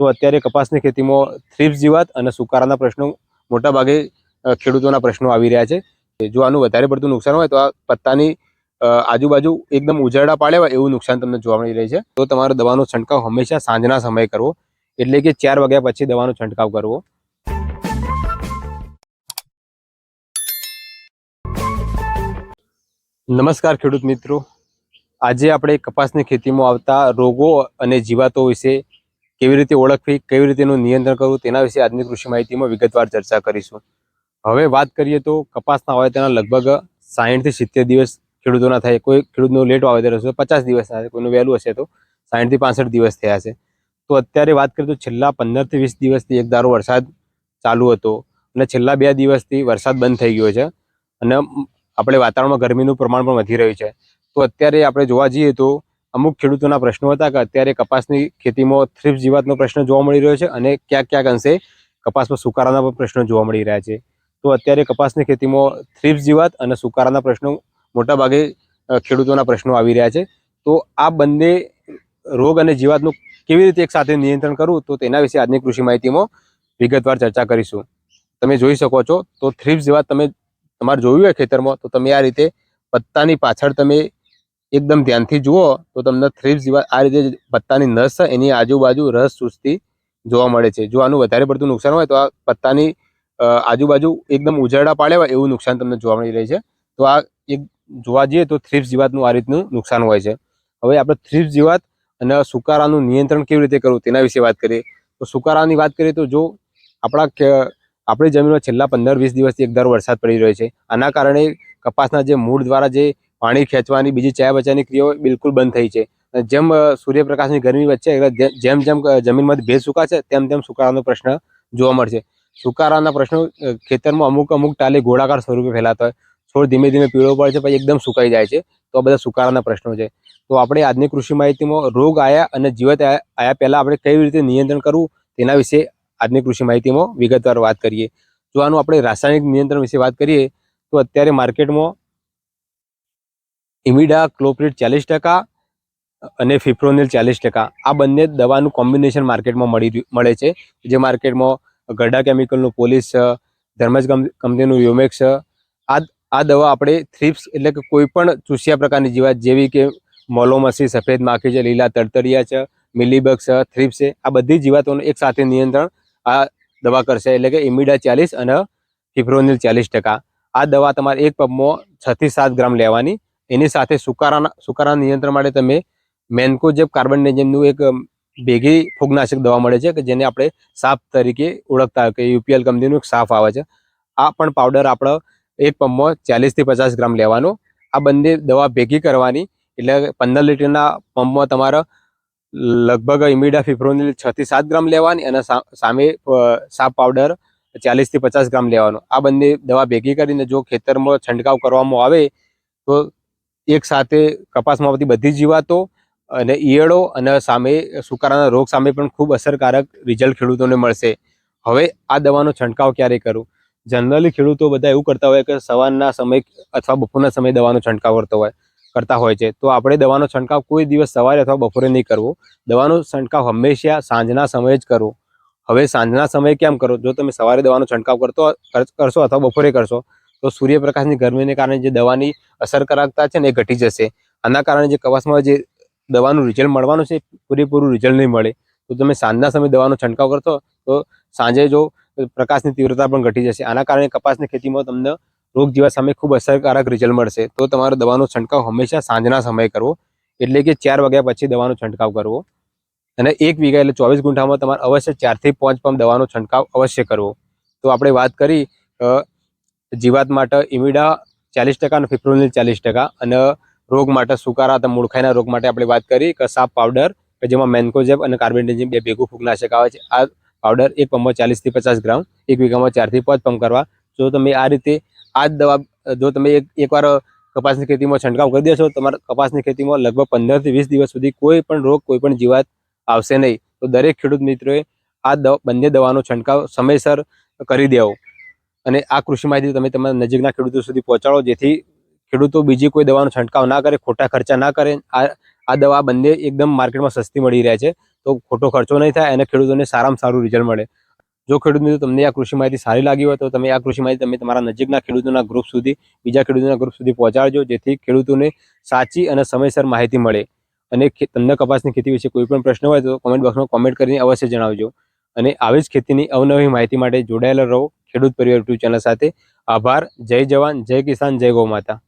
તો અત્યારે કપાસની ખેતીમાં થ્રીપ્સ જીવાત અને સુકારાના પ્રશ્નો મોટા ભાગે ખેડૂતોના પ્રશ્નો આવી રહ્યા છે. જો આનું વધારે પડતું નુકસાન હોય તો આ પત્તાની આજુબાજુ એકદમ ઉજાડા હોય એવું નુકસાન તમને જોવા મળી રહી છે. તો તમારો દવાનો છંટકાવ હંમેશા સાંજના સમયે કરવો. એટલે કે ચાર વાગ્યા પછી દવાનો છંટકાવ કરવો. નમસ્કાર ખેડૂત મિત્રો. આજે આપણે કપાસની ખેતીમાં આવતા રોગો અને જીવાતો વિશે કેવી રીતે ઓળખવી, કેવી રીતે એનું નિયંત્રણ કરવું, તેના વિશે આજની કૃષિ માહિતીમાં વિગતવાર ચર્ચા કરીશું. હવે વાત કરીએ તો કપાસના વાવેતરના લગભગ સાહીઠથી સિત્તેર દિવસ ખેડૂતોના થાય. કોઈ ખેડૂતનું લેટ વાવેતર હશે પચાસ દિવસના થાય. કોઈનું વહેલું હશે તો સાહીઠથી પાસઠ દિવસ થયા છે. તો અત્યારે વાત કરીએ તો છેલ્લા પંદરથી વીસ દિવસથી એક ધારો વરસાદ ચાલુ હતો અને છેલ્લા બે દિવસથી વરસાદ બંધ થઈ ગયો છે અને આપણે વાતાવરણમાં ગરમીનું પ્રમાણ પણ વધી રહ્યું છે. તો અત્યારે આપણે જોવા જઈએ તો અમુક ખેડૂતોના પ્રશ્નો હતા કે અત્યારે કપાસની ખેતીમાં થ્રીપ્સ જીવાતનો પ્રશ્ન જોવા મળી રહ્યો છે અને ક્યાંક ક્યાંક અંશે કપાસમાં સુકારાના પણ પ્રશ્નો જોવા મળી રહ્યા છે. તો અત્યારે કપાસની ખેતીમાં થ્રીપ્સ જીવાત અને સુકારાના પ્રશ્નો મોટાભાગે ખેડૂતોના પ્રશ્નો આવી રહ્યા છે. તો આ બંને રોગ અને જીવાતનું કેવી રીતે એક સાથે નિયંત્રણ કરવું? તો તેના વિશે આજની કૃષિ માહિતીમાં વિગતવાર ચર્ચા કરીશું. તમે જોઈ શકો છો, તો થ્રીપ્સ જીવાત તમે તમારે જોયું હોય ખેતરમાં, તો તમે આ રીતે પત્તાની પાછળ તમે એકદમ ધ્યાનથી જુઓ તો તમને થ્રીપ્સ જીવાત આ રીતે પત્તાની નસ છે, એની આજુબાજુ રસ ચૂસતી જોવા મળે છે. જો આનું વધારે પડતું નુકસાન હોય તો આ પત્તાની આજુબાજુ એકદમ ઉજાડા પાડે હોય એવું નુકસાન તમને જોવા મળી રહે છે. તો આ એક જોવા જઈએ તો થ્રીપ્સ જીવાતનું આ રીતનું નુકસાન હોય છે. હવે આપણે થ્રીપ્સ જીવાત અને સુકારાનું નિયંત્રણ કેવી રીતે કરવું તેના વિશે વાત કરીએ. તો સુકારાની વાત કરીએ તો જો આપણા આપણી જમીનમાં છેલ્લા પંદર વીસ દિવસથી એક વરસાદ પડી રહ્યો છે. આના કારણે કપાસના જે મૂળ દ્વારા જે પાણી ખેંચવાની, બીજી ચાય બચાવની ક્રિયાઓ બિલકુલ બંધ થઈ છે. જેમ સૂર્યપ્રકાશની ગરમી વચ્ચે જેમ જેમ જમીનમાંથી ભેજ સુકાશે, તેમ તેમ સુકારાનો પ્રશ્ન જોવા મળશે. સુકારાના પ્રશ્નો ખેતરમાં અમુક અમુક ટાલે ગોળાકાર સ્વરૂપે ફેલાતા હોય. છોડ ધીમે ધીમે પીળો પડે છે, પછી એકદમ સુકાઈ જાય છે. તો આ બધા સુકારાના પ્રશ્નો છે. તો આપણે આજની કૃષિ માહિતીમાં રોગ આયા અને જીવત આયા પહેલાં આપણે કેવી રીતે નિયંત્રણ કરવું, તેના વિશે આજની કૃષિ માહિતીમાં વિગતવાર વાત કરીએ. જો આનું આપણે રાસાયણિક નિયંત્રણ વિશે વાત કરીએ, તો અત્યારે માર્કેટમાં ઇમિડા, ક્લોપ્રિટ ચાલીસ ટકા અને ફિપ્રોનિલ ચાલીસ ટકા. આ બંને દવાનું કોમ્બિનેશન માર્કેટમાં મળી મળે છે. જે માર્કેટમાં ગરડા કેમિકલનું પોલીસ ધર્મજ કંપ- કંપનીનું યોમેક્સ આ આ દવા આપણે થ્રીપ્સ એટલે કે કોઈપણ ચૂસ્યા પ્રકારની જીવાત, જેવી કે મોલોમસી, સફેદ માખી છે, લીલા તડતરિયા છે મિલીબગ છે થ્રીપ્સ છે, આ બધી જીવાતોનું એક સાથે નિયંત્રણ આ દવા કરશે. એટલે કે ઇમિડા ચાલીસ અને ફિપ્રોનિલ ચાલીસ ટકા. આ દવા તમારે એક પંપમાં છથી સાત ગ્રામ લેવાની. એની સાથે સુકારાના સુકારા નિયંત્રણ માટે તમે મેન્કોજેબ કાર્બનડેજમનું એક ભેગી ફૂગનાશક દવા મળે છે કે જેને આપણે સાફ તરીકે ઓળખતા કે યુપીએલ કંપનીનું એક સાફ આવે છે, આ પણ પાવડર આપણો એક પંપમાં ચાલીસથી પચાસ ગ્રામ લેવાનો. આ બંને દવા ભેગી કરવાની એટલે પંદર લીટરના પંપમાં તમારે લગભગ ઇમિડા ફિફ્રોનિલ છથી સાત ગ્રામ લેવાની અને સામે સાપ પાવડર ચાલીસથી પચાસ ગ્રામ લેવાનો. આ બંને દવા ભેગી કરીને જો ખેતરમાં છંટકાવ કરવામાં આવે તો એક સાથે કપાસમાં આવતી બધી જીવાતો અને ઈયળો અને સામે સુકારાના રોગ સામે પણ ખૂબ અસરકારક રિઝલ્ટ ખેડૂતોને મળશે. હવે આ દવાનો છંટકાવ ક્યારે કરવો જનરલી ખેડૂતો બધા એવું કરતા હોય કે સવારના સમય અથવા બપોરના સમયે દવાનો છંટકાવ કરતો હોય, કરતા હોય છે. તો આપણે દવાનો છંટકાવ કોઈ દિવસ સવારે અથવા બપોરે નહીં કરવો. દવાનો છંટકાવ હંમેશા સાંજના સમયે જ કરવો. હવે સાંજના સમયે કેમ કરો? જો તમે સવારે દવાનો છંટકાવ કરતો કરશો અથવા બપોરે કરશો તો સૂર્યપ્રકાશની ગરમીને કારણે જે દવાની અસરકારકતા છે ને એ ઘટી જશે. આના કારણે જે કપાસમાં જે દવાનું રિઝલ્ટ મળવાનું છે, પૂરેપૂરું રિઝલ્ટ નહીં મળે. તો તમે સાંજના સમયે દવાનો છંટકાવ કરશો, તો સાંજે જો પ્રકાશની તીવ્રતા પણ ઘટી જશે. આના કારણે કપાસની ખેતીમાં તમને રોગ જીવા સામે ખૂબ અસરકારક રિઝલ્ટ મળશે. તો તમારે દવાનો છંટકાવ હંમેશા સાંજના સમયે કરવો. એટલે કે ચાર વાગ્યા પછી દવાનો છંટકાવ કરવો. અને એક વીઘા એટલે ચોવીસ ગુંઠામાં તમારે અવશ્ય ચારથી પાંચ પંપ દવાનો છંટકાવ અવશ્ય કરવો. તો આપણે વાત કરી જીવાત માટે ઇમિડા ચાલીસ ટકા અને ફિપ્રોનિલ ચાલીસ ટકા. અને રોગ માટે સુકારા અથવા મૂળખાઈના રોગ માટે આપણે વાત કરી કે સાપ પાવડર, કે જેમાં મેન્કોજેબ અને કાર્બેન્ડેજિમ બે ભેગું ફૂગનાશક આવે છે. આ પાવડર એક પંપમાં ચાલીસથી પચાસ ગ્રામ, એક વીઘામાં ચારથી પાંચ પંપ કરવા. જો તમે આ રીતે આ જ દવા, જો તમે એક, એકવાર કપાસની ખેતીમાં છંટકાવ કરી દેશો, તમારા કપાસની ખેતીમાં લગભગ પંદરથી વીસ દિવસ સુધી કોઈ પણ રોગ, કોઈ પણ જીવાત આવશે નહીં. તો દરેક ખેડૂત મિત્રોએ આ બંને દવાનો છંટકાવ સમયસર કરી દેવો. અને આ કૃષિ માહિતી તમે તમારા નજીકના ખેડૂતો સુધી પહોંચાડો, જેથી ખેડૂતો બીજી કોઈ દવાનો છંટકાવ ના કરે, ખોટા ખર્ચા ના કરે. આ આ દવા બંને એકદમ માર્કેટમાં સસ્તી મળી રહે છે. તો ખોટો ખર્ચો નહીં થાય, અને ખેડૂતોને સારામાં સારું રિઝલ્ટ મળે. જો ખેડૂત મિત્રો તમને આ કૃષિ માહિતી સારી લાગી હોય, તો તમે આ કૃષિ માહિતી તમે તમારા નજીકના ખેડૂતોના ગ્રુપ સુધી, બીજા ખેડૂતોના ગ્રુપ સુધી પહોંચાડજો, જેથી ખેડૂતોને સાચી અને સમયસર માહિતી મળે. અને તમને કપાસની ખેતી વિશે કોઈ પણ પ્રશ્ન હોય, તો કોમેન્ટ બોક્સમાં કોમેન્ટ કરીને અવશ્ય જણાવજો. અને આવી જ ખેતીની અવનવી માહિતી માટે જોડાયેલા રહો. ખેડૂત પરિવાર યુટ્યુબ ચેનલ સાથે. આભાર. જય જવાન. જય કિસાન. જય ગૌ માતા.